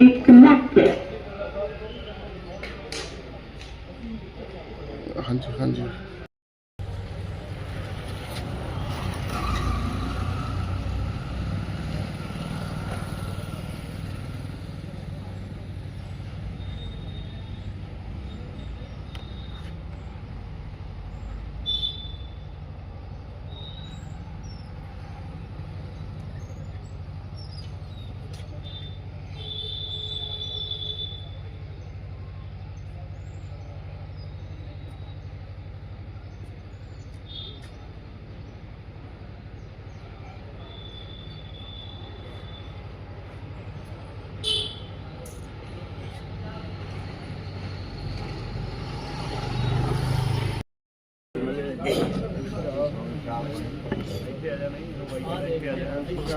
disconnected. ਹਾਂਜੀ ਹਾਂਜੀ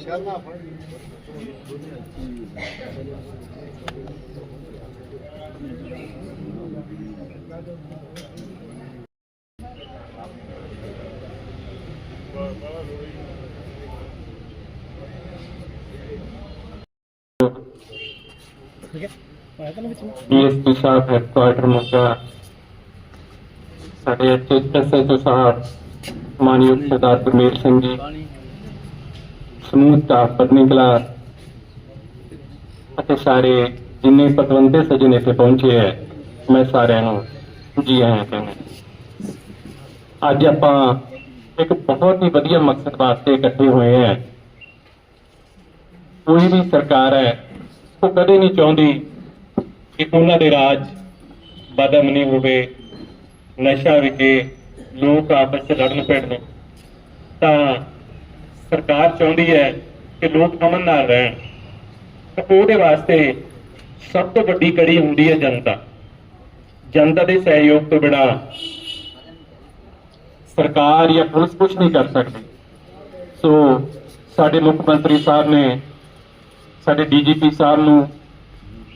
ਸ਼ਾਇਦ ਨਾ ਡੀਐਸਪੀ ਸਾਹਿਬ ਹੈਡਕੁਆਟਰ ਮੁੱਦਾ। ਸਾਡੇ ਇੱਥੇ ਐਸਐਸਓ ਸਾਹਿਬ ਮਾਨਯੋਗ ਸਰਦਾਰ ਗੁਰਮੇਲ ਸਿੰਘ ਜੀ। ਸਮੂਹ ਸਟਾਫ ਪਤਨੀ ਕਲਾ ਅਤੇ ਸਾਰੇ ਜਿੰਨੇ ਪਤਵੰਤੇ ਸੱਜਣ ਇੱਥੇ ਪਹੁੰਚੇ ਹੈ ਮੈਂ ਸਾਰਿਆਂ ਨੂੰ ਜੀ ਆਇਆਂ ਕਹਿੰਦਾ। ਅੱਜ ਆਪਾਂ ਇੱਕ ਬਹੁਤ ਹੀ ਵਧੀਆ ਮਕਸਦ ਵਾਸਤੇ ਇਕੱਠੇ ਹੋਏ ਹਾਂ। ਕੋਈ ਵੀ ਸਰਕਾਰ ਹੈ, ਉਹ ਕਦੇ ਨਹੀਂ ਚਾਹੁੰਦੀ ਕਿ ਉਹਨਾਂ ਦੇ ਰਾਜ ਬਦਮ ਹੋਵੇ, ਨਸ਼ਾ ਵਿਕੇ ਲੋਕ ਆਪਸ ਵਿੱਚ ਲੜਨ ਪੈਣ ਤਾਂ ਸਰਕਾਰ ਚਾਹੁੰਦੀ ਹੈ ਕਿ ਲੋਕ ਅਮਨ ਨਾਲ ਰਹਿਣ। ਉਹਦੇ ਵਾਸਤੇ ਸਭ ਤੋਂ ਵੱਡੀ ਕੜੀ ਹੁੰਦੀ ਹੈ ਜਨਤਾ। ਜਨਤਾ ਦੇ ਸਹਿਯੋਗ ਤੋਂ ਬਿਨਾ ਸਰਕਾਰ ਜਾਂ ਪੁਲਿਸ ਕੁਝ ਨਹੀਂ ਕਰ ਸਕਦੀ। ਸੋ ਸਾਡੇ ਮੁੱਖ ਮੰਤਰੀ ਸਾਹਿਬ ਨੇ, ਸਾਡੇ ਡੀਜੀਪੀ ਸਾਹਿਬ ਨੂੰ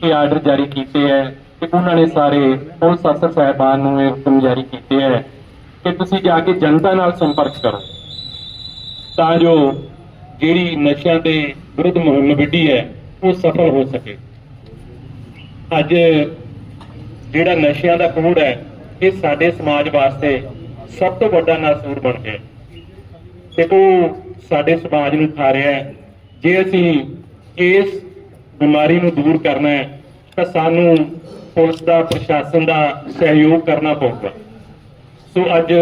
ਇਹ ਆਰਡਰ ਜਾਰੀ ਕੀਤੇ ਹੈ ਕਿ ਉਹਨਾਂ ਨੇ ਸਾਰੇ ਪੁਲਿਸ ਅਫਸਰ ਸਾਹਿਬਾਨ ਨੂੰ ਇਹ ਹੁਕਮ ਜਾਰੀ ਕੀਤੇ ਹੈ ਕਿ ਤੁਸੀਂ ਜਾ ਕੇ ਜਨਤਾ ਨਾਲ ਸੰਪਰਕ ਕਰੋ। ਤਾਂ ਜੋ ਜਿਹੜੀ ਨਸ਼ਿਆਂ ਦੇ ਵਿਰੁੱਧ ਮੁਹਿੰਮ ਵਿੱਢੀ ਹੈ, ਉਹ ਸਫਲ ਹੋ ਸਕੇ। ਅੱਜ ਜਿਹੜਾ ਨਸ਼ਿਆਂ ਦਾ ਕੋੜ ਹੈ, ਇਹ ਸਾਡੇ ਸਮਾਜ ਵਾਸਤੇ ਸਭ ਤੋਂ ਵੱਡਾ ਨਾਸੂਰ ਬਣ ਗਿਆ। ਤੇ ਉਹ ਸਾਡੇ ਸਮਾਜ ਨੂੰ ਖਾ ਰਿਹਾ ਹੈ। ਜੇ ਅਸੀਂ ਇਸ ਬਿਮਾਰੀ ਨੂੰ ਦੂਰ ਕਰਨਾ ਹੈ, ਤਾਂ ਸਾਨੂੰ ਪੁਲਿਸ ਦਾ, ਪ੍ਰਸ਼ਾਸਨ ਦਾ ਸਹਿਯੋਗ ਕਰਨਾ ਪਊਗਾ। ਸੋ ਅੱਜ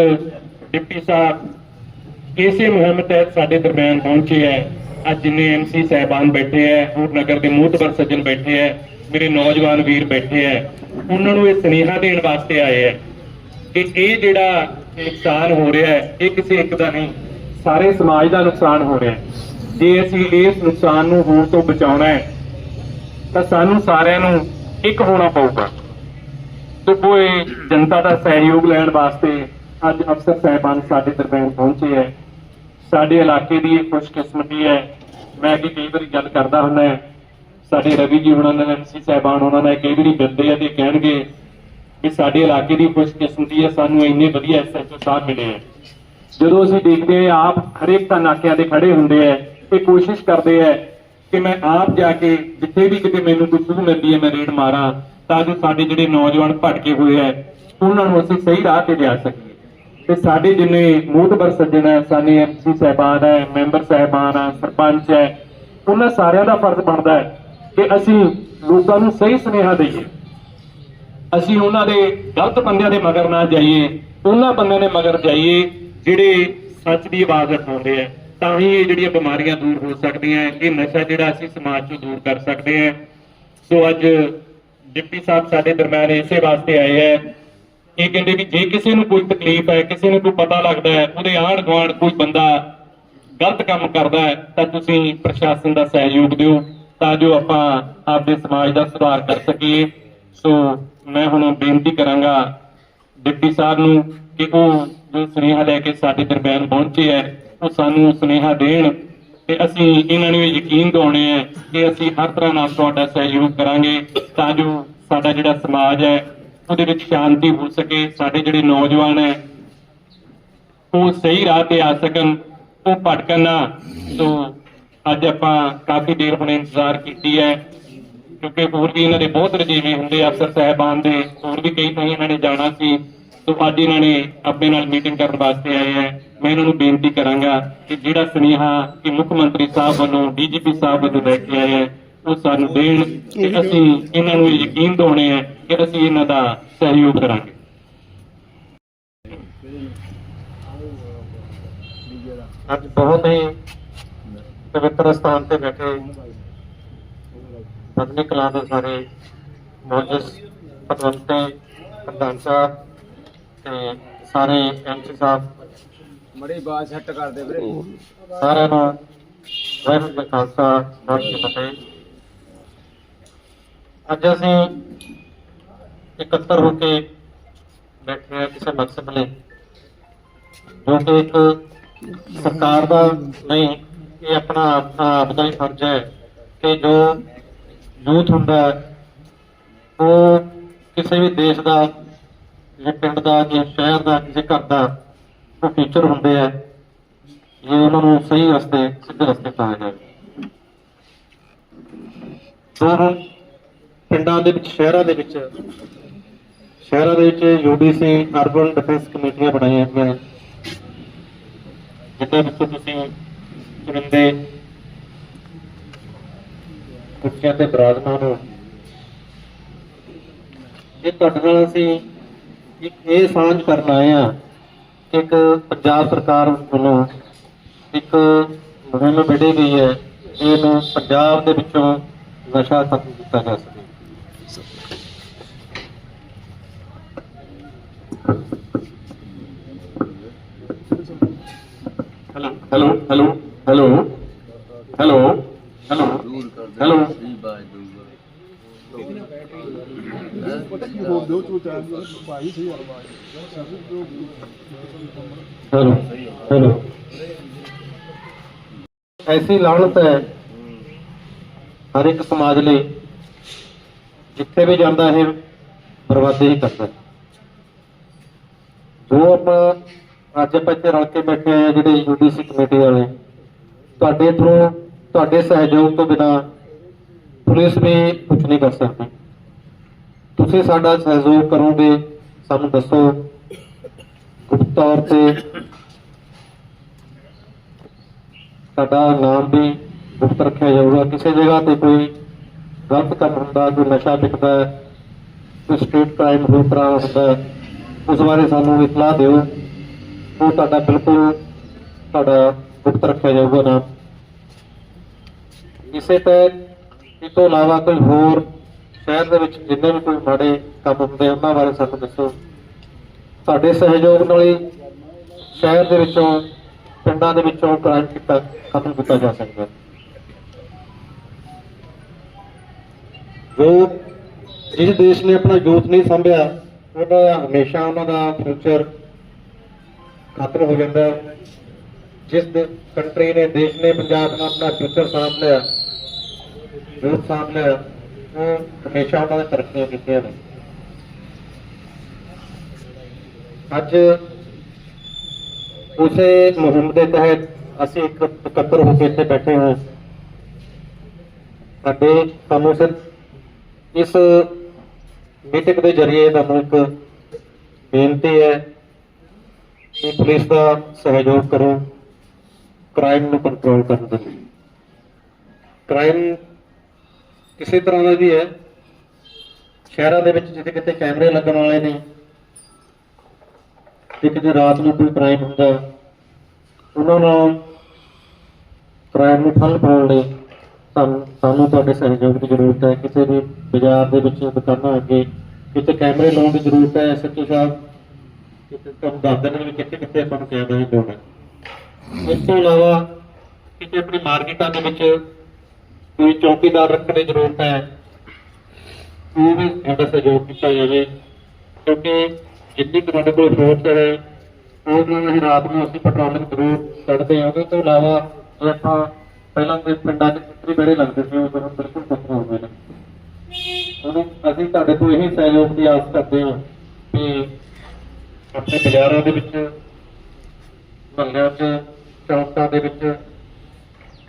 ਡਿਪਟੀ ਸਾਹਿਬ ਇਸੇ ਮੁਹਿੰਮ ਤਹਿਤ ਸਾਡੇ ਦਰਮਿਆਨ ਪਹੁੰਚੇ ਹੈ। ਅੱਜ ਜਿੰਨੇ ਐਮਸੀ ਸਹਿਬਾਨ ਬੈਠੇ ਹੈ, ਹੋਰ ਨਗਰ ਦੇ ਮੂਹਤਬਰ ਸੱਜਣ ਬੈਠੇ ਹੈ, ਮੇਰੇ ਨੌਜਵਾਨ ਵੀਰ ਬੈਠੇ ਹੈ, ਉਹਨਾਂ ਨੂੰ ਇਹ ਸੁਨੇਹਾ ਦੇਣ ਵਾਸਤੇ ਆਏ ਹੈ ਕਿ ਇਹ ਜਿਹੜਾ ਨੁਕਸਾਨ ਹੋ ਰਿਹਾ ਹੈ ਇਹ ਕਿਸੇ ਇੱਕ ਦਾ ਨਹੀਂ, ਸਾਰੇ ਸਮਾਜ ਦਾ ਨੁਕਸਾਨ ਹੋ ਰਿਹਾ ਹੈ। ਜੇ ਅਸੀਂ ਇਸ ਨੁਕਸਾਨ ਨੂੰ ਹੋਣ ਤੋਂ ਬਚਾਉਣਾ ਹੈ, ਤਾਂ ਸਾਨੂੰ ਸਾਰਿਆਂ ਨੂੰ ਇੱਕ ਹੋਣਾ ਪਊਗਾ। ਤੇ ਕੋਈ ਜਨਤਾ ਦਾ ਸਹਿਯੋਗ ਲੈਣ ਵਾਸਤੇ ਅੱਜ ਅਫਸਰ ਸਾਹਿਬਾਨ ਸਾਡੇ ਦਰਮਿਆਨ ਪਹੁੰਚੇ ਹੈ। ਸਾਡੇ ਇਲਾਕੇ ਦੀ ਇਹ ਖੁਸ਼ਕਿਸਮਤੀ ਹੈ। ਮੈਂ ਵੀ ਕਈ ਵਾਰੀ ਗੱਲ ਕਰਦਾ ਹੁੰਦਾ ਸਾਡੇ ਰਵੀ ਜੀ ਹੁਣਾਂ ਨਾਲ ਐਮਸੀ ਸਾਹਿਬਾਨ ਉਹਨਾਂ ਨਾਲ ਕਈ ਵਾਰੀ ਮਿਲਦੇ ਆ ਤੇ ਕਹਿਣਗੇ ਕਿ ਸਾਡੇ ਇਲਾਕੇ ਦੀ ਖੁਸ਼ਕਿਸਮਤੀ ਹੈ, ਸਾਨੂੰ ਇੰਨੇ ਵਧੀਆ ਐਸਐਚਓ ਸਾਹਿਬ ਮਿਲੇ ਹੈ। ਜਦੋਂ ਅਸੀਂ ਦੇਖਦੇ ਹਾਂ, ਆਪ ਹਰੇਕ ਤਾਂ ਨਾਕਿਆਂ ਤੇ ਖੜੇ ਹੁੰਦੇ ਆ ਤੇ ਕੋਸ਼ਿਸ਼ ਕਰਦੇ ਆ ਕਿ ਮੈਂ ਆਪ ਜਾ ਕੇ ਜਿੱਥੇ ਵੀ ਕਿਤੇ ਮੈਨੂੰ ਕੋਈ ਸੂਹ ਮਿਲਦੀ ਹੈ, ਮੈਂ ਰੇਡ ਮਾਰਾਂ ਤਾਂ ਜੋ ਸਾਡੇ ਜਿਹੜੇ ਨੌਜਵਾਨ ਭਟਕੇ ਹੋਏ ਆ ਉਹਨਾਂ ਨੂੰ ਅਸੀਂ ਸਹੀ ਰਾਹ ਤੇ ਲਿਆ ਸਕੀਏ। ਤੇ ਸਾਡੇ ਜਿੰਨੇ ਮੋਹਤਬਰ ਸੱਜਣ ਹੈ ਸਾਨੇ ਐਮਸੀ ਸਹਿਬਾਨ ਹੈ, ਮੈਂਬਰ ਸਹਿਬਾਨ ਹੈ, ਸਰਪੰਚ ਹੈ, ਉਹਨਾਂ ਸਾਰਿਆਂ ਦਾ ਫਰਜ਼ ਬਣਦਾ ਹੈ ਕਿ ਅਸੀਂ ਲੋਕਾਂ ਨੂੰ ਸਹੀ ਸੁਨੇਹਾ ਦਈਏ। ਅਸੀਂ ਉਹਨਾਂ ਦੇ ਗਲਤ ਬੰਦਿਆਂ ਦੇ ਮਗਰ ਨਾ ਜਾਈਏ, ਉਹਨਾਂ ਬੰਦਿਆਂ ਦੇ ਮਗਰ ਜਾਈਏ ਜਿਹੜੇ ਸੱਚ ਦੀ ਆਵਾਜ਼ ਉਠਾਉਂਦੇ ਆ, ਤਾਂ ਹੀ ਇਹ ਜਿਹੜੀਆਂ ਬਿਮਾਰੀਆਂ ਦੂਰ ਹੋ ਸਕਦੀਆਂ ਇਹ ਨਸ਼ਾ ਜਿਹੜਾ ਅਸੀਂ ਸਮਾਜ ਚੋਂ ਦੂਰ ਕਰ ਸਕਦੇ ਹਾਂ। ਸੋ ਅੱਜ ਡਿਪਟੀ ਸਾਹਿਬ ਸਾਡੇ ਦਰਮਿਆਨ ਇਸੇ ਵਾਸਤੇ ਆਏ ਹੈ। ਇਹ ਕਹਿੰਦੇ ਵੀ ਜੇ ਕਿਸੇ ਨੂੰ ਕੋਈ ਤਕਲੀਫ ਹੈ, ਕਿਸੇ ਨੂੰ ਕੋਈ ਪਤਾ ਲੱਗਦਾ ਹੈ, ਉਹਦੇ ਆਂਢ ਗੁਆਂਢ ਕੋਈ ਬੰਦਾ ਗਲਤ ਕੰਮ ਕਰਦਾ ਹੈ, ਤਾਂ ਤੁਸੀਂ ਪ੍ਰਸ਼ਾਸਨ ਦਾ ਸਹਿਯੋਗ ਦਿਓ, ਤਾਂ ਜੋ ਆਪਾਂ ਆਪਦੇ ਸਮਾਜ ਦਾ ਸੁਧਾਰ ਕਰ ਸਕੀਏ। ਸੋ ਮੈਂ ਹੁਣ ਬੇਨਤੀ ਕਰਾਂਗਾ ਡਿਪਟੀ ਸਾਹਿਬ ਨੂੰ ਕਿ ਉਹ ਜੋ ਸੁਨੇਹਾ ਲੈ ਕੇ ਸਾਡੇ ਦਰਮਿਆਨ ਪਹੁੰਚੇ ਹੈ, ਉਹ ਸਾਨੂੰ ਸੁਨੇਹਾ ਦੇਣ ਤੇ ਅਸੀਂ ਇਹਨਾਂ ਨੂੰ ਯਕੀਨ ਦਿਵਾਉਣੇ ਹੈ ਕਿ ਅਸੀਂ ਹਰ ਤਰ੍ਹਾਂ ਨਾਲ ਤੁਹਾਡਾ ਸਹਿਯੋਗ ਕਰਾਂਗੇ ਤਾਂ ਜੋ ਸਾਡਾ ਜਿਹੜਾ ਸਮਾਜ ਹੈ, ਉਹਦੇ ਵਿੱਚ ਸ਼ਾਂਤੀ ਹੋ ਸਕੇ, ਸਾਡੇ ਜਿਹੜੇ ਨੌਜਵਾਨ ਹੈ, ਉਹ ਸਹੀ ਰਾਹ ਤੇ ਆ ਸਕਣ, ਉਹ ਭਟਕਣ ਨਾ। ਸੋ ਅੱਜ ਆਪਾਂ ਕਾਫੀ ਦੇਰ ਹੁਣ ਇੰਤਜ਼ਾਰ ਕੀਤੀ ਹੈ। ਕਿਉਂਕਿ ਹੋਰ ਵੀ ਇਹਨਾਂ ਦੇ ਬਹੁਤ ਰਜੀਵੇ ਹੁੰਦੇ ਆ ਅਫਸਰ ਸਾਹਿਬਾਨ ਦੇ ਹੋਰ ਵੀ ਕਈ ਥਾਂ ਇਹਨਾਂ ਨੇ ਜਾਣਾ ਸੀ। ਸੋ ਅੱਜ ਇਹਨਾਂ ਨੇ ਆਪਣੇ ਨਾਲ ਮੀਟਿੰਗ ਕਰਨ ਵਾਸਤੇ ਆਏ ਹੈ ਮੈਂ ਇਹਨਾਂ ਨੂੰ ਬੇਨਤੀ ਕਰਾਂਗਾ ਕਿ ਜਿਹੜਾ ਸੁਨੇਹਾ ਕਿ ਮੁੱਖ ਮੰਤਰੀ ਸਾਹਿਬ ਵੱਲੋਂ ਡੀਜੀਪੀ ਸਾਹਿਬ ਵੱਲੋਂ ਲੈ ਕੇ ਆਏ ਹੈ ਉਹ ਸਾਨੂੰ ਦੇਣ ਤੇ ਅਸੀਂ ਇਹਨਾਂ ਨੂੰ ਯਕੀਨ ਦਿਵਾਉਣੇ ਹੈ ਕਿ ਅਸੀਂ ਇਹਨਾਂ ਦਾ ਸਹਿਯੋਗ ਕਰਾਂਗੇ। ਅੱਜ ਬਹੁਤ ਹੀ ਪਵਿੱਤਰ ਸਥਾਨ ਤੇ ਬੈਠੇ ਪਤਨੀ ਕਲਾਂ ਦੇ ਸਾਰੇ ਮੌਜਸ ਪਤਵੰਤੇ ਪ੍ਰਧਾਨ ਸਾਹਿਬ ਤੇ ਸਾਰੇ ਐਮਸੀ ਸਾਹਿਬ। ਮੜੀ ਬਾਤ ਸੈੱਟ ਕਰ ਦੇ ਵੀਰੇ। ਸਾਰਿਆਂ ਨੂੰ ਵਾਹਿਗੁਰੂ ਜੀ ਖਾਲਸਾ ਵਾਹਿਗੁਰੂ ਜੀ ਫਤਿਹ। ਅੱਜ ਅਸੀਂ ਇਕੱਤਰ ਹੋ ਕੇ ਬੈਠੇ ਹਾਂ ਕਿਸੇ ਮਕਸਦ ਲਈ ਜੋ ਕਿ ਇੱਕ ਸਰਕਾਰ ਦਾ ਨਹੀਂ ਇਹ ਆਪਣਾ ਆਪਣਾ ਆਪ ਦਾ ਹੀ ਫਰਜ਼ ਹੈ ਕਿ ਜੋ ਯੂਥ ਹੁੰਦਾ ਉਹ ਕਿਸੇ ਵੀ ਦੇਸ਼ ਦਾ ਜੇ ਪਿੰਡ ਦਾ ਜੇ ਸ਼ਹਿਰ ਦਾ ਕਿਸੇ ਘਰ ਦਾ ਉਹ ਫਿਊਚਰ ਹੁੰਦੇ ਆ। ਜੇ ਉਹਨਾਂ ਨੂੰ ਸਹੀ ਰਸਤੇ, ਸਿੱਧੇ ਰਸਤੇ ਪਾਇਆ ਜਾਵੇ। ਸੋ ਹੁਣ ਪਿੰਡਾਂ ਦੇ ਵਿੱਚ, ਸ਼ਹਿਰਾਂ ਦੇ ਵਿੱਚ, ਸ਼ਹਿਰਾਂ ਦੇ ਵਿੱਚ ਯੂਡੀਸੀ ਅਰਬਨ ਡਿਫੈਂਸ ਕਮੇਟੀਆਂ ਬਣਾਈਆਂ ਗਈਆਂ ਜਿੱਦਾਂ ਵਿੱਚੋਂ ਤੁਸੀਂ ਚੁਣਿੰਦੇ ਕੁਰਸੀਆਂ ਤੇ ਬਰਾਜਮਾਨ ਹੋ ਇਹ ਤੁਹਾਡੇ ਨਾਲ ਅਸੀਂ ਇੱਕ ਇਹ ਸਾਂਝ ਕਰਨ ਆਏ ਆ ਕਿ ਇੱਕ ਪੰਜਾਬ ਸਰਕਾਰ ਵੱਲੋਂ ਇੱਕ ਮੁਹਿੰਮ ਵਿੱਢੀ ਗਈ ਹੈ, ਇਹਨੂੰ ਪੰਜਾਬ ਦੇ ਵਿੱਚੋਂ ਨਸ਼ਾ ਖਤਮ ਕੀਤਾ ਜਾ ਸਕੇ hello hello hello hello hello hello ਦੂਰ ਕਰ ਦੇ ਹੈਲੋ ਸਹੀ ਬਾਤ ਦੂਰ ਪਤਾ ਕੀ ਹੋ ਦੋ ਚੋ ਹਰ ਇੱਕ ਸਮਾਜ ਲਈ, ਜਿੱਥੇ ਵੀ ਜਾਂਦਾ ਹੈ ਬਰਬਾਦੀ ਹੀ ਕਰਦਾ ਜੋ ਆਪਾਂ ਅੱਜ ਆਪਾਂ ਇੱਥੇ ਰਲ ਕੇ ਬੈਠੇ ਆ ਜਿਹੜੇ ਯੂਡੀਸੀ ਕਮੇਟੀ ਵਾਲੇ, ਤੁਹਾਡੇ ਥਰੂ, ਤੁਹਾਡੇ ਸਹਿਯੋਗ ਤੋਂ ਬਿਨਾ ਪੁਲਿਸ ਵੀ ਕੁਝ ਨਹੀਂ ਕਰ ਸਕਦੀ। ਤੁਸੀਂ ਸਾਡਾ ਸਹਿਯੋਗ ਕਰੋਗੇ, ਸਾਨੂੰ ਦੱਸੋ। ਗੁਪਤ ਤੌਰ ਤੇ ਸਾਡਾ ਨਾਮ ਵੀ ਗੁਪਤ ਰੱਖਿਆ ਜਾਊਗਾ। ਕਿਸੇ ਜਗ੍ਹਾ ਤੇ ਕੋਈ ਗਲਤ ਕੰਮ ਹੁੰਦਾ, ਕੋਈ ਨਸ਼ਾ ਵਿਕਦਾ, ਕੋਈ ਸਟਰੀਟ ਕ੍ਰਾਈਮ ਹੋਰ ਤਰ੍ਹਾਂ ਹੁੰਦਾ, ਉਸ ਬਾਰੇ ਸਾਨੂੰ ਇਤਲਾਹ ਦਿਓ। ਉਹ ਤੁਹਾਡਾ ਬਿਲਕੁਲ ਤੁਹਾਡਾ ਗੁਪਤ ਰੱਖਿਆ ਜਾਊਗਾ ਨਾਮ। ਇਸੇ ਤਹਿਤ ਇਸ ਤੋਂ ਇਲਾਵਾ ਕੋਈ ਹੋਰ ਸ਼ਹਿਰ ਦੇ ਵਿੱਚ ਜਿੰਨੇ ਵੀ ਕੋਈ ਮਾੜੇ ਕੰਮ ਹੁੰਦੇ ਉਹਨਾਂ ਬਾਰੇ ਸਾਨੂੰ ਦੱਸੋ। ਤੁਹਾਡੇ ਸਹਿਯੋਗ ਨਾਲ ਹੀ ਸ਼ਹਿਰ ਦੇ ਵਿੱਚੋਂ, ਪਿੰਡਾਂ ਦੇ ਵਿੱਚੋਂ ਕ੍ਰਾਈਮ ਕੀਤਾ ਖਤਮ ਕੀਤਾ ਜਾ ਸਕਦਾ। ਜੋ ਜਿਸ ਦੇਸ਼ ਨੇ ਆਪਣਾ ਯੂਥ ਨਹੀਂ ਸੰਭਿਆ ਦਾ ਹਮੇਸ਼ਾ ਉਹਨਾਂ ਦਾ ਫਿਊਚਰ ਖਤਮ ਹੋ ਜਾਂਦਾ ਜਿਸ ਕੰਟਰੀ ਨੇ, ਦੇਸ਼ ਨੇ ਪੰਜਾਬ ਨਾਲ ਆਪਣਾ ਫਿਊਚਰ ਸਾਂਭ ਲਿਆ, ਯੂਥ ਸਾਂਭ ਲਿਆ। ਹਮੇਸ਼ਾ ਉਹਨਾਂ ਨੇ ਤਰੱਕੀਆਂ ਕੀਤੀਆਂ ਨੇ। ਅੱਜ ਉਸੇ ਮੁਹਿੰਮ ਦੇ ਤਹਿਤ ਅਸੀਂ ਇੱਕ ਇਕੱਤਰ ਹੋ ਕੇ ਇੱਥੇ ਬੈਠੇ ਹਾਂ। ਸਾਡੇ ਸਾਨੂੰ ਸਿਰਫ ਇਸ ਮੀਟਿੰਗ ਦੇ ਜ਼ਰੀਏ ਤੁਹਾਨੂੰ ਇੱਕ ਬੇਨਤੀ ਹੈ ਕਿ ਪੁਲਿਸ ਦਾ ਸਹਿਯੋਗ ਕਰੋ। ਕ੍ਰਾਈਮ ਨੂੰ ਕੰਟਰੋਲ ਕਰਨ ਦੇ ਲਈ। ਕ੍ਰਾਈਮ ਕਿਸੇ ਤਰ੍ਹਾਂ ਦਾ ਵੀ ਹੈ। ਸ਼ਹਿਰਾਂ ਦੇ ਵਿੱਚ ਜਿੱਥੇ ਕਿਤੇ ਕੈਮਰੇ ਲੱਗਣ ਵਾਲੇ ਨੇ, ਤੇ ਕਿਤੇ ਰਾਤ ਨੂੰ ਕੋਈ ਕ੍ਰਾਈਮ ਹੁੰਦਾ ਉਹਨਾਂ ਨਾਲ ਕ੍ਰਾਈਮ ਨੂੰ ਠੱਲ ਪਾਉਣ ਲਈ ਸਾਨੂੰ ਸਾਨੂੰ ਤੁਹਾਡੇ ਸਹਿਯੋਗ ਦੀ ਜ਼ਰੂਰਤ ਹੈ। ਕਿਸੇ ਵੀ ਬਾਜ਼ਾਰ ਦੇ ਵਿੱਚ ਦੁਕਾਨਾਂ ਅੱਗੇ ਕਿਤੇ ਕੈਮਰੇ ਲਾਉਣ ਦੀ ਜ਼ਰੂਰਤ ਹੈ ਐਸਐਚਓ ਸਾਹਿਬ। ਕਿਤੇ ਤੁਹਾਨੂੰ ਦੱਸ ਦੇਣਗੇ ਵੀ ਕਿੱਥੇ ਕਿੱਥੇ ਆਪਾਂ ਨੂੰ ਕੈਮਰੇ ਦੀ ਲੋੜ ਇਸ ਤੋਂ ਇਲਾਵਾ ਕਿਤੇ ਆਪਣੀ ਮਾਰਕੀਟਾਂ ਦੇ ਵਿੱਚ ਕੋਈ ਚੌਕੀਦਾਰ ਰੱਖਣ ਦੀ ਜ਼ਰੂਰਤ ਹੈ। ਉਹ ਵੀ ਸਾਡਾ ਸਹਿਯੋਗ ਕੀਤਾ ਜਾਵੇ, ਕਿਉਂਕਿ ਜਿੰਨੀ ਕੁ ਸਾਡੇ ਕੋਲ ਫੋਰਸ ਹੈ, ਉਹ ਨਾਲ ਰਾਤ ਨੂੰ ਅਸੀਂ ਪੈਟਰੋਲਿੰਗ ਜ਼ਰੂਰ ਕਰਦੇ ਹਾਂ। ਉਹਦੇ ਤੋਂ ਇਲਾਵਾ ਆਪਾਂ ਪਹਿਲਾਂ ਦੇ ਪਿੰਡਾਂ 'ਚ ਕਿਤਰੀ ਬੜੇ ਲੱਗਦੇ ਸੀ, ਉਹ ਹੁਣ ਬਿਲਕੁਲ ਖਤਮ ਹੋ ਗਏ ਨੇ। ਉਹਨੂੰ ਅਸੀਂ ਤੁਹਾਡੇ ਤੋਂ ਇਹੀ ਸਹਿਯੋਗ ਦੀ ਆਸ ਕਰਦੇ ਹਾਂ ਕਿ ਆਪਣੇ ਬਾਜ਼ਾਰਾਂ ਦੇ ਵਿੱਚ, ਮਹੱਲਿਆਂ 'ਚ, ਚੌਕਾਂ ਦੇ ਵਿੱਚ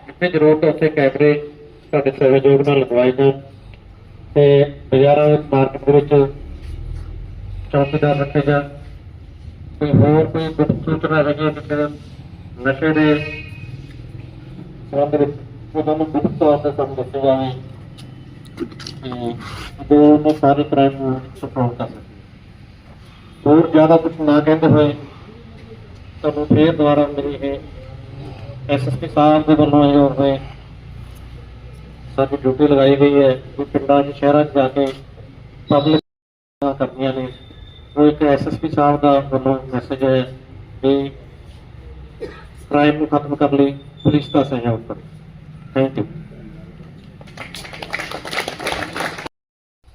ਜਿੱਥੇ ਜ਼ਰੂਰਤ ਉੱਥੇ ਕੈਮਰੇ ਤੁਹਾਡੇ ਸਹਿਯੋਗ ਨਾਲ ਲਗਵਾਏ ਜਾਣ ਤੇ ਬਾਜ਼ਾਰਾਂ ਵਿੱਚ ਮਾਰਕੀਟ ਦੇ ਵਿੱਚ ਚੌਕੀਦਾਰ ਰੱਖੇ ਜਾਣ ਕੋਈ ਹੋਰ ਕੋਈ ਗੁਪਤ ਸੂਚਨਾ ਹੈਗੀ ਹੈ ਕਿਸੇ ਦੇ ਨਸ਼ੇ ਦੇ ਸੰਬੰਧ ਵਿੱਚ, ਉਹਨਾਂ ਨੂੰ ਗੁਪਤ ਤੌਰ ਤੇ ਸਾਨੂੰ ਦੱਸਿਆ ਜਾਵੇ ਤੇ ਜੋ ਉਹਨੇ ਸਾਰੇ ਕ੍ਰਾਈਮ ਨੂੰ ਕੰਟਰੋਲ ਕਰ ਸਕੇ ਹੋਰ ਜ਼ਿਆਦਾ ਕੁਝ ਨਾ ਕਹਿੰਦੇ ਹੋਏ ਤੁਹਾਨੂੰ ਫੇਰ ਦੁਬਾਰਾ ਮੇਰੀ ਇਹ। ਐਸਐਸਪੀ ਸਾਹਿਬ ਦੇ ਵੱਲੋਂ ਇਹ ਹੋਵੇ ਸਾਡੀ ਡਿਊਟੀ ਲਗਾਈ ਗਈ ਹੈ ਕਿ ਪਿੰਡਾਂ 'ਚ ਸ਼ਹਿਰਾਂ 'ਚ ਜਾ ਕੇ ਪਬਲਿਕ ਕਰਨੀਆਂ ਨੇ। ਉਹ ਇੱਕ ਐਸਐਸਪੀ ਸਾਹਿਬ ਦਾ ਵੱਲੋਂ ਮੈਸੇਜ ਹੈ ਕਿ ਕ੍ਰਾਈਮ ਨੂੰ ਖਤਮ ਕਰਨ ਲਈ ਪੁਲਿਸ ਦਾ ਸਹਿਯੋਗ ਕਰੋ। ਥੈਂਕ ਯੂ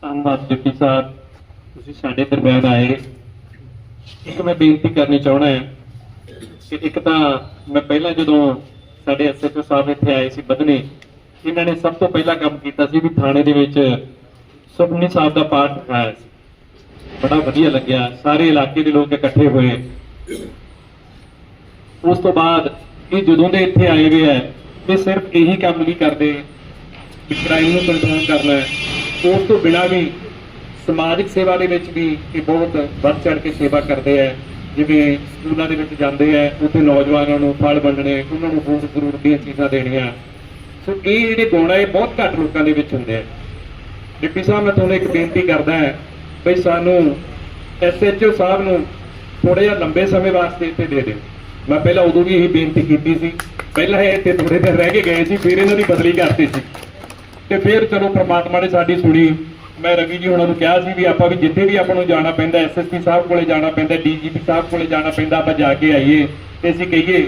ਧੰਨਵਾਦ ਡਿਪਟੀ ਸਾਹਿਬ। ਤੁਸੀਂ ਸਾਡੇ ਦਰਮਿਆਨ ਆਏ। ਇੱਕ ਮੈਂ ਬੇਨਤੀ ਕਰਨੀ ਚਾਹਣਾ ਹੈ ਕਿ ਇੱਕ ਤਾਂ ਮੈਂ ਪਹਿਲਾਂ ਜਦੋਂ ਸਾਡੇ ਐਸਐਚਓ ਸਾਹਿਬ ਇੱਥੇ ਆਏ ਸੀ ਬਦਨੇ ਇਹਨਾਂ ਨੇ ਸਭ ਤੋਂ ਪਹਿਲਾਂ ਕੰਮ ਕੀਤਾ ਸੀ ਵੀ ਥਾਣੇ ਦੇ ਵਿੱਚ ਸੁਖਮਨੀ ਸਾਹਿਬ ਦਾ ਪਾਠ ਰਖਾਇਆ ਸੀ। ਬੜਾ ਵਧੀਆ ਲੱਗਿਆ। ਸਾਰੇ ਇਲਾਕੇ ਦੇ ਲੋਕ ਇਕੱਠੇ ਹੋਏ। ਉਸ ਤੋਂ ਬਾਅਦ ਇਹ ਜਦੋਂ ਦੇ ਇੱਥੇ ਆਏ ਹੋਏ ਹੈ ਇਹ ਸਿਰਫ ਇਹੀ ਕੰਮ ਨਹੀਂ ਕਰਦੇ। ਕ੍ਰਾਈਮ ਨੂੰ ਕੰਟਰੋਲ ਕਰਨਾ ਉਸ ਤੋਂ ਬਿਨਾਂ ਵੀ ਸਮਾਜਿਕ ਸੇਵਾ ਦੇ ਵਿੱਚ ਵੀ ਇਹ ਬਹੁਤ ਵੱਧ ਚੜ ਕੇ ਸੇਵਾ ਕਰਦੇ ਹੈ ਜਿਵੇਂ ਸਕੂਲਾਂ ਦੇ ਵਿੱਚ ਜਾਂਦੇ ਹੈ ਉੱਥੇ ਨੌਜਵਾਨਾਂ ਨੂੰ ਫਲ ਵੰਡਣੇ, ਉਹਨਾਂ ਨੂੰ ਬਹੁਤ ਜ਼ਰੂਰ ਦੀਆਂ ਚੀਜ਼ਾਂ ਦੇਣੀਆਂ। ਸੋ ਇਹ ਜਿਹੜੇ ਗੁਣ ਹੈ ਇਹ ਬਹੁਤ ਘੱਟ ਲੋਕਾਂ ਦੇ ਵਿੱਚ ਹੁੰਦੇ ਆ। ਡਿਪਟੀ ਸਾਹਿਬ, ਮੈਂ ਤੁਹਾਨੂੰ ਇੱਕ ਬੇਨਤੀ ਕਰਦਾ ਹਾਂ ਵੀ ਸਾਨੂੰ ਐਸਐਚਓ ਸਾਹਿਬ ਨੂੰ ਥੋੜਾ ਜਿਹਾ ਲੰਬੇ ਸਮੇਂ ਵਾਸਤੇ ਇੱਥੇ ਦੇ ਦਿਓ। ਮੈਂ ਪਹਿਲਾਂ ਉਦੋਂ ਵੀ ਇਹੀ ਬੇਨਤੀ ਕੀਤੀ ਸੀ। ਪਹਿਲਾਂ ਇਹ ਇੱਥੇ ਥੋੜੇ ਦਿਨ ਰਹਿ ਕੇ ਗਏ ਸੀ, ਫਿਰ ਇਹਨਾਂ ਦੀ ਬਦਲੀ ਕਰਤੀ ਸੀ। ਤੇ ਫਿਰ ਚਲੋ ਪ੍ਰਮਾਤਮਾ ਨੇ ਸਾਡੀ ਸੁਣੀ। ਮੈਂ ਰਵੀ ਜੀ ਉਹਨਾਂ ਨੂੰ ਕਿਹਾ ਸੀ ਵੀ ਆਪਾਂ ਵੀ ਜਿੱਥੇ ਵੀ ਆਪਾਂ ਨੂੰ ਜਾਣਾ ਪੈਂਦਾ ਐਸਐਸਪੀ ਸਾਹਿਬ ਕੋਲੇ ਜਾਣਾ ਪੈਂਦਾ ਡੀਜੀਪੀ ਸਾਹਿਬ ਕੋਲੇ ਜਾਣਾ ਪੈਂਦਾ, ਆਪਾਂ ਜਾ ਕੇ ਆਈਏ ਤੇ ਅਸੀਂ ਕਹੀਏ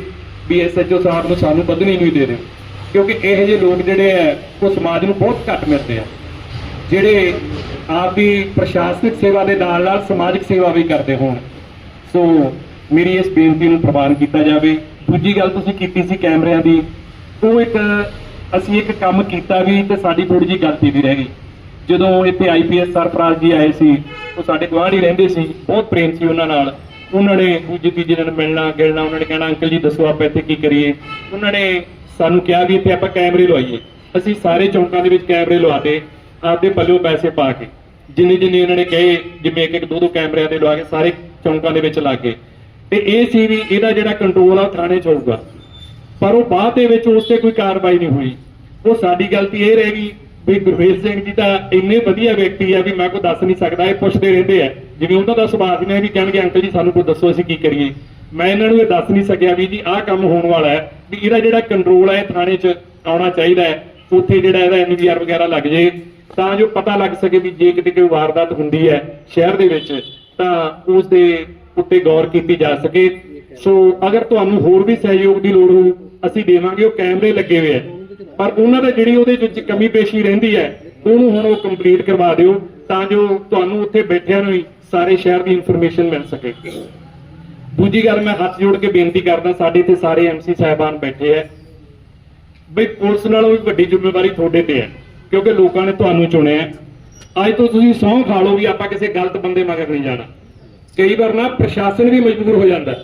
ਵੀ ਐਸਐਚਓ ਸਾਹਿਬ ਨੂੰ ਸਾਨੂੰ ਬਦਲੀ ਨਹੀਂ ਦੇ ਦਿਓ। ਕਿਉਂਕਿ ਇਹੋ ਜਿਹੇ ਲੋਕ ਜਿਹੜੇ ਆ ਉਹ ਸਮਾਜ ਨੂੰ ਬਹੁਤ ਘੱਟ ਮਿਲਦੇ ਆ। ਜਿਹੜੇ ਆਪ ਦੀ ਪ੍ਰਸ਼ਾਸਨਿਕ ਸੇਵਾ ਦੇ ਨਾਲ ਨਾਲ ਸਮਾਜਿਕ ਸੇਵਾ ਵੀ ਕਰਦੇ ਹੋਣ। ਸੋ ਮੇਰੀ ਇਸ ਬੇਨਤੀ ਨੂੰ ਪ੍ਰਵਾਨ ਕੀਤਾ ਜਾਵੇ। ਦੂਜੀ ਗੱਲ ਤੁਸੀਂ ਕੀਤੀ ਸੀ ਕੈਮਰਿਆਂ ਦੀ। ਉਹ ਇੱਕ ਅਸੀਂ ਇੱਕ ਕੰਮ ਕੀਤਾ ਵੀ ਤੇ ਸਾਡੀ ਥੋੜੀ ਜਿਹੀ ਗਲਤੀ ਵੀ ਰਹਿ ਗਈ। ਜਦੋਂ ਇੱਥੇ ਆਈਪੀਐਸ ਸਰਫਰਾਜ਼ ਜੀ ਆਏ ਸੀ, ਉਹ ਸਾਡੇ ਗੁਆਂਢ ਹੀ ਰਹਿੰਦੇ ਸੀ। ਬਹੁਤ ਪ੍ਰੇਮ ਸੀ ਉਹਨਾਂ ਨਾਲ। ਉਹਨਾਂ ਨੇ ਦੂਜੇ ਤੀਜੇ ਦਿਨ ਮਿਲਣਾ ਗਿਲਣਾ, ਉਹਨਾਂ ਨੇ ਕਹਿਣਾ, ਅੰਕਲ ਜੀ, ਦੱਸੋ ਆਪਾਂ ਇੱਥੇ ਕੀ ਕਰੀਏ? ਉਹਨਾਂ ਨੇ ਸਾਨੂੰ ਕਿਹਾ ਵੀ ਇੱਥੇ ਆਪਾਂ ਕੈਮਰੇ ਲਵਾਈਏ। ਅਸੀਂ ਸਾਰੇ ਚੌਂਕਾਂ ਦੇ ਵਿੱਚ ਕੈਮਰੇ ਲਵਾਤੇ, ਆਪਦੇ ਪੱਲਿਓ ਪੈਸੇ ਪਾ ਕੇ। ਜਿੰਨੇ ਜਿੰਨੇ ਉਹਨਾਂ ਨੇ ਕਹੇ, ਜਿਵੇਂ ਇੱਕ ਇੱਕ ਦੋ ਦੋ ਕੈਮਰਿਆਂ ਦੇ ਲਵਾ ਕੇ ਸਾਰੇ ਚੌਂਕਾਂ ਦੇ ਵਿੱਚ ਲੱਗ ਗਏ। ਤੇ ਇਹ ਸੀ ਵੀ ਇਹਦਾ ਜਿਹੜਾ ਕੰਟਰੋਲ ਆ ਥਾਣੇ 'ਚ ਹੋਊਗਾ। ਪਰ ਉਹ ਬਾਅਦ ਦੇ ਵਿੱਚ ਉਸ ਤੇ ਕੋਈ ਕਾਰਵਾਈ ਨਹੀਂ ਹੋਈ। ਉਹ ਸਾਡੀ ਗਲਤੀ ਇਹ ਰਹਿ ਗਈ ਵੀ ਗੁਰਵੇਲ ਸਿੰਘ ਜੀ ਤਾਂ ਇੰਨੇ ਵਧੀਆ ਵਿਅਕਤੀ ਆ ਵੀ ਮੈਂ ਕੋਈ ਦੱਸ ਨਹੀਂ ਸਕਦਾ, ਇਹ ਪੁੱਛਦੇ ਰਹਿੰਦੇ ਆ। ਜਿਵੇਂ ਉਹਨਾਂ ਦਾ ਸੁਭਾਅ ਸੀ ਨਾ ਵੀ ਕਹਿਣਗੇ, ਅੰਕਲ ਜੀ, ਸਾਨੂੰ ਕੋਈ ਦੱਸੋ ਅਸੀਂ ਕੀ ਕਰੀਏ? ਮੈਂ ਇਹਨਾਂ ਨੂੰ ਇਹ ਦੱਸ ਨਹੀਂ ਸਕਿਆ ਵੀ ਜੀ, ਆਹ ਕੰਮ ਹੋਣ ਵਾਲਾ ਹੈ। ਵੀ ਇਹਦਾ ਜਿਹੜਾ ਕੰਟਰੋਲ ਹੈ ਥਾਣੇ 'ਚ ਆਉਣਾ ਚਾਹੀਦਾ ਹੈ, ਉੱਥੇ ਜਿਹੜਾ ਇਹਦਾ ਐਨਵੀਆਰ ਵਗੈਰਾ ਲੱਗ ਜੇ, ਤਾਂ ਜੋ ਪਤਾ ਲੱਗ ਸਕੇ ਵੀ ਜੇ ਕਿਤੇ ਕੋਈ ਵਾਰਦਾਤ ਹੁੰਦੀ ਹੈ ਸ਼ਹਿਰ ਦੇ ਵਿੱਚ, ਤਾਂ ਉਸ ਦੇ ਉੱਤੇ ਗੌਰ ਕੀਤੀ ਜਾ ਸਕੇ। ਸੋ ਅਗਰ ਤੁਹਾਨੂੰ ਹੋਰ ਵੀ ਸਹਿਯੋਗ ਦੀ ਲੋੜ ਹੋ ਅਸੀਂ ਦੇਵਾਂਗੇ, ਉਹ ਕੈਮਰੇ ਲੱਗੇ ਹੋਏ ਆ। ਪਰ ਉਹਨਾਂ ਦਾ ਜਿਹੜੀ ਉਹਦੇ ਵਿੱਚ ਕਮੀ ਪੇਸ਼ੀ ਰਹਿੰਦੀ ਹੈ, ਉਹਨੂੰ ਹੁਣ ਉਹ ਕੰਪਲੀਟ ਕਰਵਾ ਦਿਓ, ਤਾਂ ਜੋ ਤੁਹਾਨੂੰ ਉੱਥੇ ਬੈਠਿਆਂ ਨੂੰ ਹੀ ਸਾਰੇ ਸ਼ਹਿਰ ਦੀ ਇਨਫੋਰਮੇਸ਼ਨ ਮਿਲ ਸਕੇ। ਦੂਜੀ ਗੱਲ ਮੈਂ ਹੱਥ ਜੋੜ ਕੇ ਬੇਨਤੀ ਕਰਦਾ, ਸਾਡੇ ਇੱਥੇ ਸਾਰੇ ਐਮਸੀ ਸਾਹਿਬਾਨ ਬੈਠੇ ਐ ਬਈ ਪੁਲਿਸ ਨਾਲੋਂ ਵੀ ਵੱਡੀ ਜ਼ਿੰਮੇਵਾਰੀ ਤੁਹਾਡੇ ਤੇ ਹੈ, ਕਿਉਂਕਿ ਲੋਕਾਂ ਨੇ ਤੁਹਾਨੂੰ ਚੁਣਿਆ ਅੱਜ ਤੋਂ ਤੁਸੀਂ ਸਹੁੰ ਖਾ ਲਓ ਵੀ ਆਪਾਂ ਕਿਸੇ ਗਲਤ ਬੰਦੇ ਮਗਰ ਨਹੀਂ ਜਾਣਾ। ਕਈ ਵਾਰ ਨਾ ਪ੍ਰਸ਼ਾਸਨ ਵੀ ਮਜਬੂਰ ਹੋ ਜਾਂਦਾ।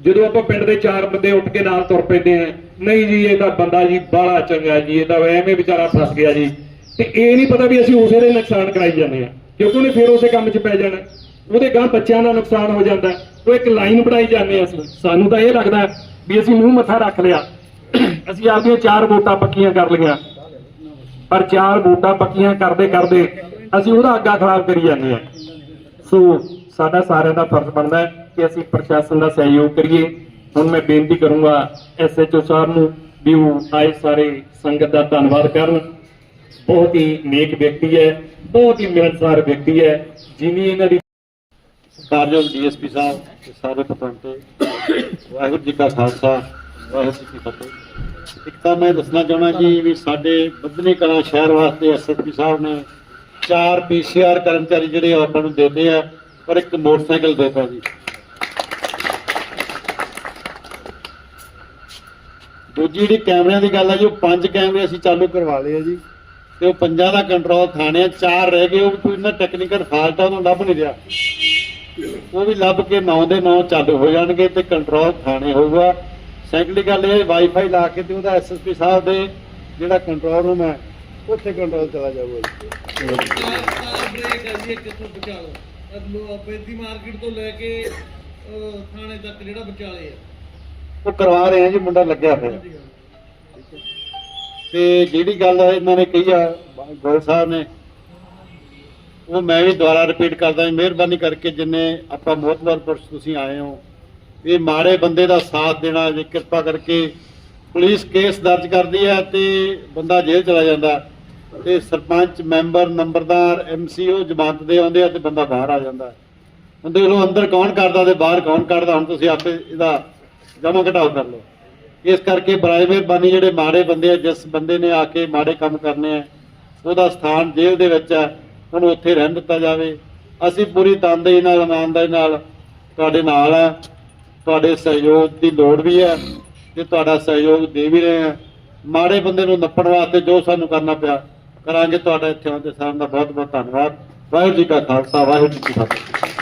ਜਦੋਂ ਆਪਾਂ ਪਿੰਡ ਦੇ ਚਾਰ ਬੰਦੇ ਉੱਠ ਕੇ ਨਾਲ ਤੁਰ ਪੈਂਦੇ ਆ, ਨਹੀਂ ਜੀ, ਇਹ ਤਾਂ ਬੰਦਾ ਜੀ ਬਾਹਲਾ ਚੰਗਾ ਜੀ, ਇਹ ਤਾਂ ਐਵੇਂ ਵਿਚਾਰਾ ਫਸ ਗਿਆ ਜੀ। ਤੇ ਇਹ ਨਹੀਂ ਪਤਾ ਵੀ ਅਸੀਂ ਉਸੇ ਦੇ ਨੁਕਸਾਨ ਕਰਾਈ ਜਾਂਦੇ ਆ, ਕਿਉਂਕਿ ਉਹਨੇ ਫਿਰ ਉਸੇ ਕੰਮ 'ਚ ਪੈ ਜਾਣਾ। ਉਹਦੇ ਗਾਂ ਬੱਚਿਆਂ ਦਾ ਨੁਕਸਾਨ ਹੋ ਜਾਂਦਾ ਉਹ ਇੱਕ ਲਾਈਨ ਬਣਾਈ ਜਾਂਦੇ ਅਸੀਂ। ਸਾਨੂੰ ਤਾਂ ਇਹ ਲੱਗਦਾ ਵੀ ਅਸੀਂ ਮੂੰਹ ਮੱਥਾ ਰੱਖ ਲਿਆ। ਅਸੀਂ ਆਪਦੀਆਂ ਚਾਰ ਵੋਟਾਂ ਪੱਕੀਆਂ ਕਰ ਲਈਆਂ। ਪਰ ਚਾਰ ਵੋਟਾਂ ਪੱਕੀਆਂ ਕਰਦੇ ਕਰਦੇ ਅਸੀਂ ਉਹਦਾ ਅੱਗਾ ਖਰਾਬ ਕਰੀ ਜਾਂਦੇ ਹਾਂ। ਸੋ ਸਾਡਾ ਸਾਰਿਆਂ ਦਾ ਫਰਜ਼ ਬਣਦਾ ਹੈ ਕਿ ਅਸੀਂ ਪ੍ਰਸ਼ਾਸਨ ਦਾ ਸਹਿਯੋਗ ਕਰੀਏ। ਹੁਣ ਮੈਂ ਬੇਨਤੀ ਕਰੂੰਗਾ ਐਸਐਚਓ ਸਾਹਿਬ ਨੂੰ ਵੀ ਉਹ ਆਏ ਸਾਰੇ ਸੰਗਤ ਦਾ ਧੰਨਵਾਦ ਕਰਨ। ਬਹੁਤ ਹੀ ਨੇਕ ਵਿਅਕਤੀ ਹੈ, ਬਹੁਤ ਹੀ ਮਿਹਨਤਸਾਰ ਵਿਅਕਤੀ ਹੈ ਜਿਨੀ ਇਹਨਾਂ ਦੀ ਕਾਰਯੋਗ ਡੀਐਸਪੀ ਸਾਹਿਬ ਤੇ ਸਾਰੇ ਪਤਵੰਤੇ ਵਾਹਿਗੁਰੂ ਜੀ ਕਾ ਖਾਲਸਾ, ਵਾਹਿਗੁਰੂ ਜੀ ਕੀ ਫਤਿਹ। ਇੱਕ ਤਾਂ ਮੈਂ ਦੱਸਣਾ ਚਾਹਣਾ ਜੀ ਵੀ ਸਾਡੇ ਬੱਧਨੀ ਕਲਾਂ ਸ਼ਹਿਰ ਵਾਸਤੇ ਐਸਐਸਪੀ ਸਾਹਿਬ ਨੇ ਚਾਰ ਪੀਸੀਆਰ ਕਰਮਚਾਰੀ ਜਿਹੜੇ ਆਪਾਂ ਨੂੰ ਦਿੰਦੇ ਆ, ਪਰ ਇੱਕ ਮੋਟਰਸਾਈਕਲ ਦਿੱਤਾ ਜੀ। ਦੂਜੀ ਜਿਹੜੀ ਕੈਮਰਿਆਂ ਦੀ ਗੱਲ ਹੈ ਜੀ, ਉਹ ਪੰਜ ਕੈਮਰੇ ਅਸੀਂ ਚਾਲੂ ਕਰਵਾ ਲਏ ਆ ਜੀ, ਤੇ ਉਹ ਪੰਜਾਂ ਦਾ ਕੰਟਰੋਲ ਥਾਣੇ ਚਾਰ ਰਹਿ ਗਏ, ਉਹ ਵੀ ਕੋਈ ਇਹਨਾਂ ਟੈਕਨੀਕਲ ਫਾਲਟ ਆ, ਉਹਨੂੰ ਲੱਭ ਨਹੀਂ ਰਿਹਾ। ਉਹ ਵੀ ਲੱਭ ਕੇ 9 ਦੇ 9 ਚਾਲੂ ਹੋ ਜਾਣਗੇ ਤੇ ਕੰਟਰੋਲ ਥਾਣੇ ਹੋਊਗਾ। ਸੈਕੰਡਲੀ ਗੱਲ ਇਹ ਵਾਈਫਾਈ ਲਾ ਕੇ ਤੇ ਉਹਦਾ ਐਸਐਸਪੀ ਸਾਹਿਬ ਦੇ ਜਿਹੜਾ ਕੰਟਰੋਲ ਰੂਮ ਹੈ, ਉੱਥੇ ਕੰਟਰੋਲ ਚਲਾ ਜਾਊਗਾ। ਬੇਦੀ ਮਾਰਕੀਟ ਤੋਂ ਲੈ ਕੇ ਥਾਣੇ ਤੱਕ ਜਿਹੜਾ ਬਚਾਲੇ ਆ ਉਹ ਕਰਵਾ ਰਹੇ ਆ ਜੀ, ਮੁੰਡਾ ਲੱਗਿਆ ਹੋਇਆ। ਤੇ ਜਿਹੜੀ ਗੱਲ ਇਹਨਾਂ ਨੇ ਕਹੀ ਆ ਗੋਲ ਸਾਹਿਬ ਨੇ ਉਹ ਮੈਂ ਵੀ ਦੁਬਾਰਾ ਰਿਪੀਟ ਕਰਦਾ ਮਿਹਰਬਾਨੀ ਕਰਕੇ ਜਿੰਨੇ ਆਪਾਂ ਮੋਤਬਰ ਪੁਰਸ਼ ਤੁਸੀਂ ਆਏ ਹੋ, ਇਹ ਮਾੜੇ ਬੰਦੇ ਦਾ ਸਾਥ ਦੇਣਾ, ਜੀ ਕਿਰਪਾ ਕਰਕੇ ਪੁਲਿਸ ਕੇਸ ਦਰਜ ਕਰਦੀ ਹੈ ਤੇ ਬੰਦਾ ਜੇਲ੍ਹ ਚਲਾ ਜਾਂਦਾ। ਤੇ ਸਰਪੰਚ, ਮੈਂਬਰ, ਨੰਬਰਦਾਰ ਐਮਸੀਓ ਜ਼ਮਾਨਤ ਦੇ ਆਉਂਦੇ ਆ ਤੇ ਬੰਦਾ ਬਾਹਰ ਆ ਜਾਂਦਾ। ਹੁਣ ਦੇਖ ਅੰਦਰ ਕੌਣ ਕਰਦਾ ਤੇ ਬਾਹਰ ਕੌਣ ਕਰਦਾ, ਹੁਣ ਤੁਸੀਂ ਆਪੇ ਇਹਦਾ ਜਮਾ ਘਟਾਓ ਕਰ ਲਓ। ਇਸ ਕਰਕੇ ਬਰਾਏ ਮਿਹਰਬਾਨੀ ਜਿਹੜੇ ਮਾੜੇ ਬੰਦੇ ਆ, ਜਿਸ ਬੰਦੇ ਨੇ ਆ ਕੇ ਮਾੜੇ ਕੰਮ ਕਰਨੇ ਆ, ਉਹਦਾ ਸਥਾਨ ਜੇਲ੍ਹ ਦੇ ਵਿੱਚ ਹੈ ਉਹਨੂੰ ਉੱਥੇ ਰਹਿਣ ਦਿੱਤਾ ਜਾਵੇ। ਅਸੀਂ ਪੂਰੀ ਤਨਦੇਹੀ ਨਾਲ ਇਮਾਨਦਾਰੀ ਨਾਲ ਤੁਹਾਡੇ ਨਾਲ ਆ ਤੁਹਾਡੇ ਸਹਿਯੋਗ ਦੀ ਲੋੜ ਵੀ ਹੈ ਤੇ ਤੁਹਾਡਾ ਸਹਿਯੋਗ ਦੇ ਵੀ ਰਹੇ ਆ ਮਾੜੇ ਬੰਦੇ ਨੂੰ ਨੱਪਣ ਵਾਸਤੇ ਜੋ ਸਾਨੂੰ ਕਰਨਾ ਪਿਆ ਕਰਾਂਗੇ। ਤੁਹਾਡਾ ਇੱਥੇ ਆਉਂਦੇ ਸਾਰਿਆਂ ਦਾ ਬਹੁਤ ਬਹੁਤ ਧੰਨਵਾਦ। ਵਾਹਿਗੁਰੂ ਜੀ ਕਾ ਖਾਲਸਾ, ਵਾਹਿਗੁਰੂ ਜੀ ਕੀ ਫਤਿਹ।